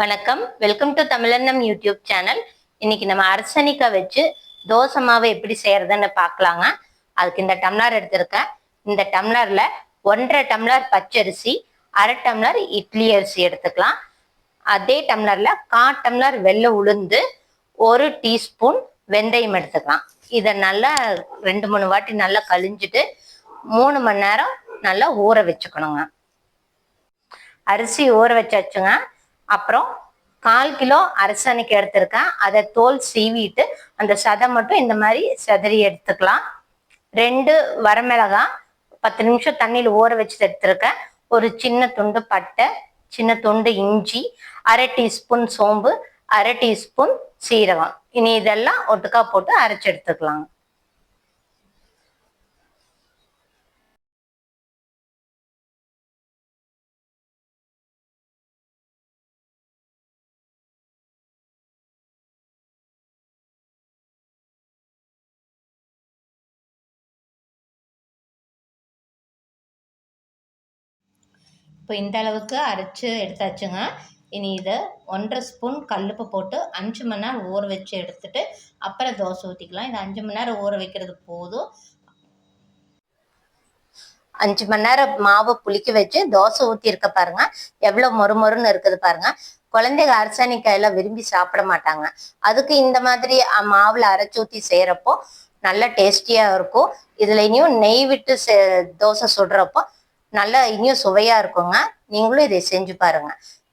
வணக்கம். Welcome to Tamilannam YouTube channel இன்னைக்கு நம்ம அரசனிக்காய் வச்சு தோசை எப்படி செய்யறதுன்னு பார்க்கலாங்க. அதுக்கு இந்த டம்ளர் எடுத்திருக்கேன். இந்த டம்ளர்ல ஒன்றரை டம்ளர் பச்சரிசி அரை டம்ளர் இட்லி அரிசி எடுத்துக்கலாம். அதே டம்ளர்ல கா டம்ளர் வெள்ளை உளுந்து ஒரு டீஸ்பூன் வெந்தயம் எடுத்துக்கலாம். இதை நல்லா ரெண்டு மூணு வாட்டி நல்லா கழிஞ்சிட்டு மூணு மணி நேரம் நல்லா ஊற வச்சுக்கணுங்க. அரிசி ஊற வச்சாச்சுங்க. அப்புறம் கால் கிலோ அரசனைக்கு எடுத்திருக்கேன். அதை தோல் சீவிட்டு அந்த சதை மட்டும் இந்த மாதிரி சதறி எடுத்துக்கலாம். ரெண்டு வரமிளகாய் பத்து நிமிஷம் தண்ணியில் ஊற வச்சு எடுத்திருக்கேன். ஒரு சின்ன துண்டு பட்டை சின்ன துண்டு இஞ்சி அரை டீஸ்பூன் சோம்பு அரை டீஸ்பூன் சீரகம். இனி இதெல்லாம் ஒட்டுக்கா போட்டு அரைச்சு எடுத்துக்கலாம். இப்போ இந்த அளவுக்கு அரைச்சி எடுத்தாச்சுங்க. இனி இதை ஒன்றரை ஸ்பூன் கல்லுப்பு போட்டு அஞ்சு மணி நேரம் ஊற வச்சு எடுத்துட்டு அப்புறம் தோசை ஊற்றிக்கலாம் இது அஞ்சு மணி நேரம் ஊற வைக்கிறது போதும். அஞ்சு மணி நேரம் மாவை புளிக்க வச்சு தோசை ஊற்றி இருக்க பாருங்க. எவ்வளோ மொறு மொறுன்னு இருக்குது பாருங்க. குழந்தைங்க அரசாணிக்காயெல்லாம் விரும்பி சாப்பிட மாட்டாங்க. அதுக்கு இந்த மாதிரி மாவில் மாவுல அரைச்சி ஊற்றி செய்கிறப்போ நல்ல டேஸ்டியாக இருக்கும். இதில் இனியும் நெய் விட்டு தோசை சுடுறப்போ நல்லா இனியும் சுவையாக இருக்குங்க. நீங்களும் இதை செஞ்சு பாருங்க.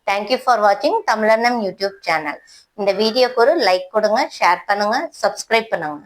தேங்க்யூ ஃபார் வாட்சிங் தமிழனம் யூடியூப் சேனல். இந்த வீடியோக்கு ஒரு லைக் கொடுங்க ஷேர் பண்ணுங்க சப்ஸ்கிரைப் பண்ணுங்க.